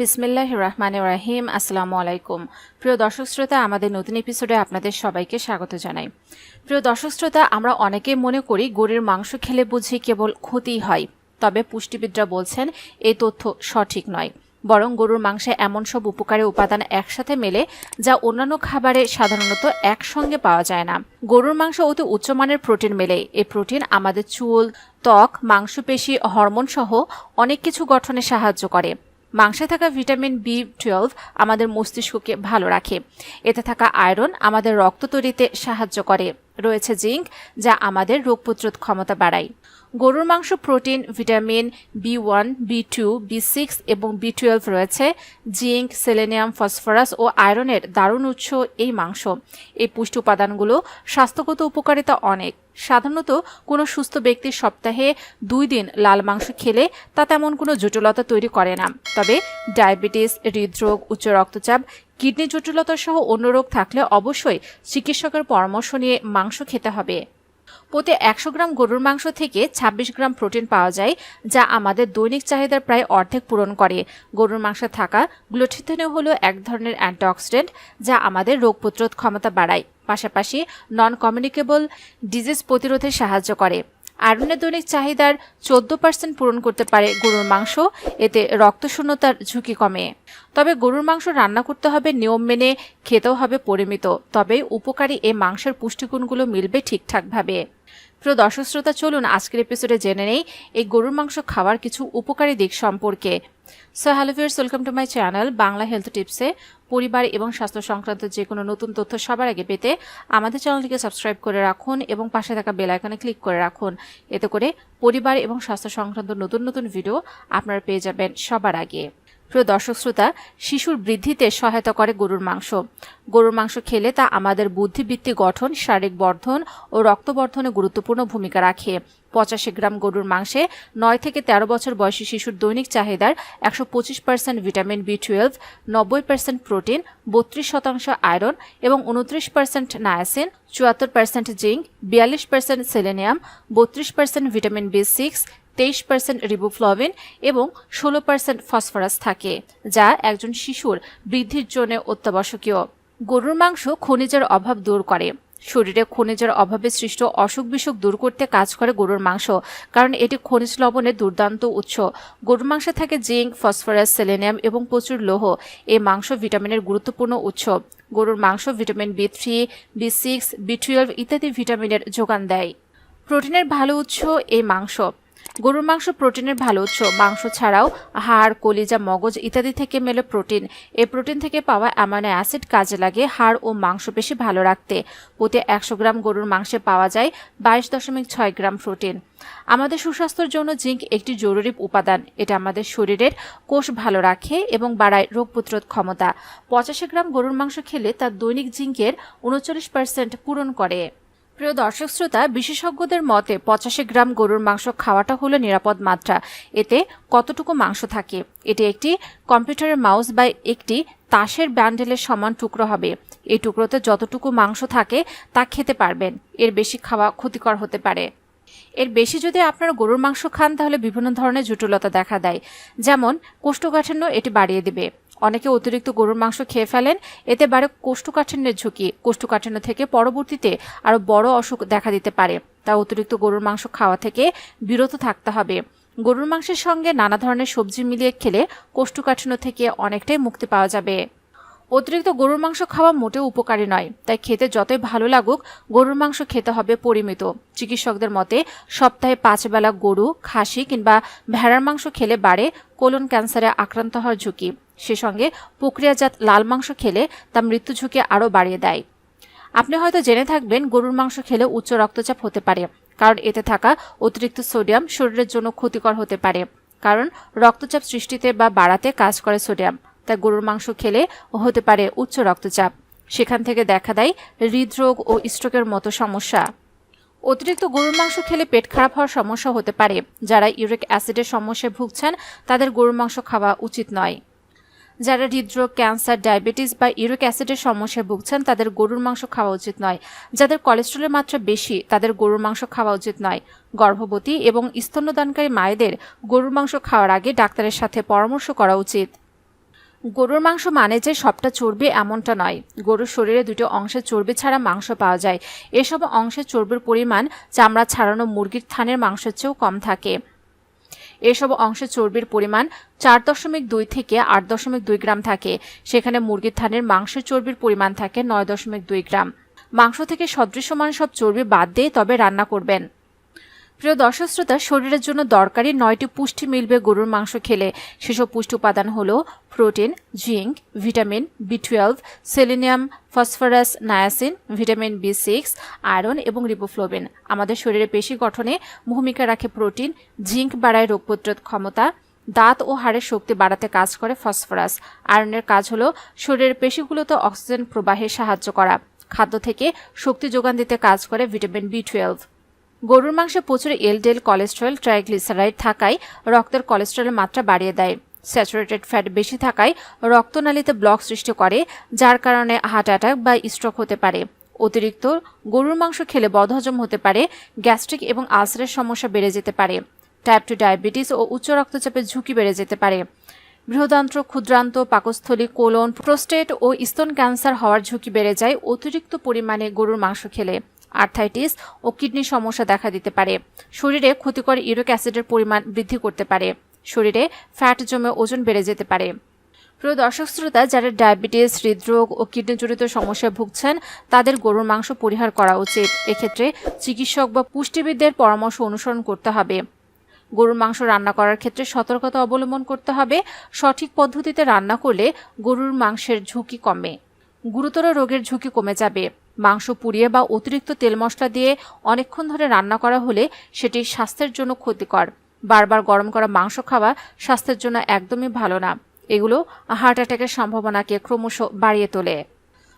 বিসমিল্লাহ রহমান রাহিম আসসালামু আলাইকুম প্রিয় দর্শক শ্রোতা, আমাদের নতুন এপিসোডে আপনাদের সবাইকে স্বাগত জানাই। প্রিয় দর্শক শ্রোতা, আমরা অনেকে মনে করি গরুর মাংস খেলে বুঝি কেবল ক্ষতিই হয়। তবে পুষ্টিবিদরা বলছেন এই তথ্য সঠিক নয়। বরং গরুর মাংসে এমন সব উপকারী উপাদান একসাথে মেলে, যা অন্যান্য খাবারে সাধারণত একসঙ্গে পাওয়া যায় না। গরুর মাংস অতি উচ্চমানের প্রোটিন মেলে। এই প্রোটিন আমাদের চুল, ত্বক, মাংসপেশি হরমোন সহ অনেক কিছু গঠনে সাহায্য করে। মাংসে থাকা ভিটামিন বি টুয়েলভ আমাদের মস্তিষ্ককে ভালো রাখে। এতে থাকা আয়রন আমাদের রক্ত তৈরিতে সাহায্য করে। রয়েছে জিঙ্ক, যা আমাদের রোগ প্রতিরোধ ক্ষমতা বাড়ায়। গরুর মাংস protein, vitamin B one B two B six এবং বি টুয়েলভ রয়েছে। জিঙ্ক, সেলেনিয়াম, ফসফরাস ও আয়রনের দারুণ উৎস এই মাংস। এই পুষ্টি উপাদানগুলো স্বাস্থ্যগত উপকারিতা অনেক। সাধারণত কোনো সুস্থ ব্যক্তির সপ্তাহে দুই দিন লাল মাংস খেলে তা তেমন কোনো জটিলতা তৈরি করে না। তবে ডায়াবেটিস, হৃদরোগ, উচ্চ রক্তচাপ, কিডনি জটিলতা সহ অন্য রোগ থাকলে অবশ্যই চিকিৎসকের পরামর্শ নিয়ে মাংস খেতে হবে। প্রতি একশো গ্রাম গরুর মাংস থেকে ২৬ গ্রাম প্রোটিন পাওয়া যায়, যা আমাদের দৈনিক চাহিদার প্রায় অর্ধেক পূরণ করে। গরুর মাংসে থাকা গ্লুটিথেনীয় হলো এক ধরনের অ্যান্টিঅক্সিডেন্ট, যা আমাদের রোগ প্রতিরোধ ক্ষমতা বাড়ায়। পাশাপাশি নন কমিউনিকেবল ডিজিজ প্রতিরোধে সাহায্য করে। আয়রনের দৈনিক চাহিদার চোদ্দ পার্সেন্ট পূরণ করতে পারে গরুর মাংস। এতে রক্তশূন্যতার ঝুঁকি কমে। তবে গরুর মাংস রান্না করতে হবে নিয়ম মেনে, খেতেও হবে পরিমিত। তবে উপকারী এ মাংসের পুষ্টিগুণগুলো মিলবে ঠিকঠাকভাবে। প্রিয় দর্শক শ্রোতা, চলুন আজকের এপিসোডে জেনে নেই, এই গরুর মাংস খাওয়ার কিছু উপকারী দিক সম্পর্কে। So hello viewers welcome to my channel Bangla health টিপসে পরিবার এবং স্বাস্থ্য সংক্রান্ত যে কোনো নতুন তথ্য সবার আগে পেতে আমাদের চ্যানেলটিকে সাবস্ক্রাইব করে রাখুন এবং পাশে থাকা বেল আইকনে ক্লিক করে রাখুন। এতে করে পরিবার এবং স্বাস্থ্য সংক্রান্ত নতুন নতুন ভিডিও আপনারা পেয়ে যাবেন সবার আগে। প্রিয় দর্শক শ্রোতা, শিশুর বৃদ্ধিতে সহায়তা করে গরুর মাংস। গরুর মাংস খেলে তা আমাদের বুদ্ধিবৃত্তি গঠন, শারীরিক বর্ধন ও রক্তবর্ধনে গুরুত্বপূর্ণ ভূমিকা রাখে। পঁচাশি গ্রাম গরুর মাংসে নয় থেকে ১৩ বছর বয়সী শিশুর দৈনিক চাহিদার একশো পঁচিশ পার্সেন্ট ভিটামিন বি টুয়েলভ, নব্বই পার্সেন্ট প্রোটিন, বত্রিশ শতাংশ আয়রন এবং উনত্রিশ পার্সেন্ট নায়াসিন, চুয়াত্তর পার্সেন্ট জিঙ্ক, বিয়াল্লিশ পার্সেন্ট সেলেনিয়াম, বত্রিশ পার্সেন্ট ভিটামিন বি সিক্স তেইশ পার্সেন্ট রিবোফ্লভিন এবং ষোলো পার্সেন্ট ফসফরাস থাকে, যা একজন শিশুর বৃদ্ধির জন্য অত্যাবশ্যকীয়। গরুর মাংস খনিজের অভাব দূর করে। শরীরে খনিজের অভাবে সৃষ্ট অসুখ বিসুখ দূর করতে কাজ করে গরুর মাংস, কারণ এটি খনিজ লবণের দুর্দান্ত উৎস। গরুর মাংসে থাকে জিঙ্ক, ফসফরাস, সেলেনিয়াম এবং প্রচুর লৌহ। এই মাংস ভিটামিনের গুরুত্বপূর্ণ উৎস। গরুর মাংস vitamin B three, B six, B twelve ইত্যাদি ভিটামিনের যোগান দেয়। প্রোটিনের ভালো উৎস এই মাংস। গরুর মাংস প্রোটিনের ভালো উৎস। মাংস ছাড়াও হাড়, কলিজা, মগজ ইত্যাদি থেকে মেলে প্রোটিন। এই প্রোটিন থেকে পাওয়া অ্যামাইনো অ্যাসিড কাজে লাগে হাড় ও মাংসপেশি ভালো রাখতে। প্রতি একশো গ্রাম গরুর মাংসে পাওয়া যায় বাইশ দশমিক ছয় গ্রাম প্রোটিন। আমাদের সুস্বাস্থ্যের জন্য জিঙ্ক একটি জরুরি উপাদান। এটা আমাদের শরীরের কোষ ভালো রাখে এবং বাড়ায় রোগ প্রতিরোধ ক্ষমতা। পঁচাশি গ্রাম গরুর মাংস খেলে তার দৈনিক জিঙ্কের উনচল্লিশ পার্সেন্ট পূরণ করে। প্রিয় দর্শক শ্রোতা, বিশেষজ্ঞদের মতে পঁচাশি গ্রাম গরুর মাংস খাওয়াটা হলো নিরাপদ মাত্রা। এতে কতটুকু মাংস থাকে? এটি একটি কম্পিউটারের মাউস বা একটি তাসের ব্যান্ডেলের সমান টুকরো হবে। এই টুকরোতে যতটুকু মাংস থাকে তা খেতে পারবেন। এর বেশি খাওয়া ক্ষতিকর হতে পারে। এর বেশি যদি আপনারা গরুর মাংস খান, তাহলে বিভিন্ন ধরনের জটিলতা দেখা দেয়। যেমন, কোষ্ঠকাঠিন্য এটি বাড়িয়ে দেবে। অনেকে অতিরিক্ত গরুর মাংস খেয়ে ফেলেন। এতে বাড়ে কোষ্ঠকাঠিন্যের ঝুঁকি। কোষ্ঠকাঠিন্য থেকে পরবর্তীতে আরও বড় অসুখ দেখা দিতে পারে। তা অতিরিক্ত গরুর মাংস খাওয়া থেকে বিরত থাকতে হবে। গরুর মাংসের সঙ্গে নানা ধরনের সবজি মিলিয়ে খেলে কোষ্ঠকাঠিন্য থেকে অনেকটাই মুক্তি পাওয়া যাবে। অতিরিক্ত গরুর মাংস খাওয়া মোটেও উপকারী নয়। তাই খেতে যতই ভালো লাগুক, গরুর মাংস খেতে হবে পরিমিত। চিকিৎসকদের মতে, সপ্তাহে পাঁচ বেলা গরু, খাসি কিংবা ভেড়ার মাংস খেলে বাড়ে কোলন ক্যান্সারে আক্রান্ত হওয়ার ঝুঁকি। সে সঙ্গে প্রক্রিয়াজাত লাল মাংস খেলে তা মৃত্যু ঝুঁকি আরও বাড়িয়ে দেয়। আপনি হয়তো জেনে থাকবেন, গরুর মাংস খেলে উচ্চ রক্তচাপ হতে পারে, কারণ এতে থাকা অতিরিক্ত সোডিয়াম শরীরের জন্য ক্ষতিকর হতে পারে, কারণ রক্তচাপ সৃষ্টিতে বা বাড়াতে কাজ করে সোডিয়াম, তাই গরুর মাংস খেলে হতে পারে উচ্চ রক্তচাপ। সেখান থেকে দেখা দেয় হৃদরোগ ও স্ট্রোকের মতো সমস্যা। অতিরিক্ত গরুর মাংস খেলে পেট খারাপ হওয়ার সমস্যা হতে পারে। যারা ইউরিক অ্যাসিডের সমস্যায় ভুগছেন, তাদের গরুর মাংস খাওয়া উচিত নয়। যারা হৃদরোগ, ক্যান্সার, ডায়াবেটিস বা ইউরিক অ্যাসিডের সমস্যায় ভুগছেন, তাদের গরুর মাংস খাওয়া উচিত নয়। যাদের কোলেস্ট্রলের মাত্রা বেশি, তাদের গরুর মাংস খাওয়া উচিত নয়। গর্ভবতী এবং স্তন্যদানকারী মায়েদের গরুর মাংস খাওয়ার আগে ডাক্তারের সাথে পরামর্শ করা উচিত। গরুর মাংস মানে যে সবটা চর্বি এমনটা নয়। গরুর শরীরে দুটো অংশের চর্বি ছাড়া মাংস পাওয়া যায়। এসব অংশের চর্বির পরিমাণ চামড়া ছাড়ানো মুরগির থানের মাংসের চেয়েও কম থাকে। এসব অংশে চর্বির পরিমাণ চার দশমিক দুই থেকে আট দশমিক দুই গ্রাম থাকে। সেখানে মুরগির থানের মাংসের চর্বির পরিমাণ থাকে নয় দশমিক দুই গ্রাম। মাংস থেকে সদৃশ্যমান সব চর্বি বাদ দিয়ে তবে রান্না করবেন। প্রিয় দর্শক শ্রোতা, শরীরের জন্য দরকারি নয়টি পুষ্টি মিলবে গরুর মাংস খেলে। সেসব পুষ্টি উপাদান হল protein, zinc, vitamin B twelve, selenium, phosphorus, niacin, vitamin B six, iron এবং রিবোফ্লোবিন। আমাদের শরীরে পেশি গঠনে ভূমিকা রাখে প্রোটিন, জিঙ্ক বাড়ায় রোগ প্রতিরোধ ক্ষমতা, দাঁত ও হাড়ের শক্তি বাড়াতে কাজ করে ফসফরাস। আয়রনের কাজ হল শরীরের পেশিগুলোতে অক্সিজেন প্রবাহে সাহায্য করা। খাদ্য থেকে শক্তি যোগান দিতে কাজ করে ভিটামিন বি টুয়েলভ। গরুর মাংসে প্রচুর এলডেল কোলেস্ট্রল ট্রাইগ্লিসারাইড থাকায় রক্তের কোলেস্ট্রলের মাত্রা বাড়িয়ে দেয়। স্যাচুরেটেড ফ্যাট বেশি থাকায় রক্তনালীতে ব্লক সৃষ্টি করে, যার কারণে হার্ট অ্যাটাক বা স্ট্রোক হতে পারে। অতিরিক্ত গরুর মাংস খেলে বদহজম হতে পারে গ্যাস্ট্রিক এবং আলসারের সমস্যা বেড়ে যেতে পারে। টাইপ টু ডায়াবেটিস ও উচ্চ রক্তচাপের ঝুঁকি বেড়ে যেতে পারে। বৃহদান্ত্র, ক্ষুদ্রান্ত, পাকস্থলী কোলন প্রোস্টেট ও স্তন ক্যান্সার হওয়ার ঝুঁকি বেড়ে যায়, অতিরিক্ত পরিমাণে গরুর মাংস খেলে। আর্থাইটিস ও কিডনি সমস্যা দেখা দিতে পারে। শরীরে ক্ষতিকর ইউরিক অ্যাসিডের পরিমাণ বৃদ্ধি করতে পারে। শরীরে ফ্যাট জমে ওজন বেড়ে যেতে পারে। প্রিয় দর্শক শ্রোতা, যারা ডায়াবেটিস, হৃদরোগ ও কিডনিজনিত সমস্যায় ভুগছেন, তাদের গরুর মাংস পরিহার করা উচিত। এক্ষেত্রে চিকিৎসক বা পুষ্টিবিদদের পরামর্শ অনুসরণ করতে হবে। গরুর মাংস রান্না করার ক্ষেত্রে সতর্কতা অবলম্বন করতে হবে। সঠিক পদ্ধতিতে রান্না করলে গরুর মাংসের ঝুঁকি কমে। গুরুতর রোগের ঝুঁকি কমে যাবে। মাংস পুড়িয়ে বা অতিরিক্ত তেল মশলা দিয়ে অনেকক্ষণ ধরে রান্না করা হলে সেটি স্বাস্থ্যের জন্য ক্ষতিকর। বারবার গরম করা মাংস খাওয়া স্বাস্থ্যের জন্য একদমই ভালো না। এগুলো হার্ট অ্যাটাকের সম্ভাবনাকে ক্রমশ বাড়িয়ে তোলে।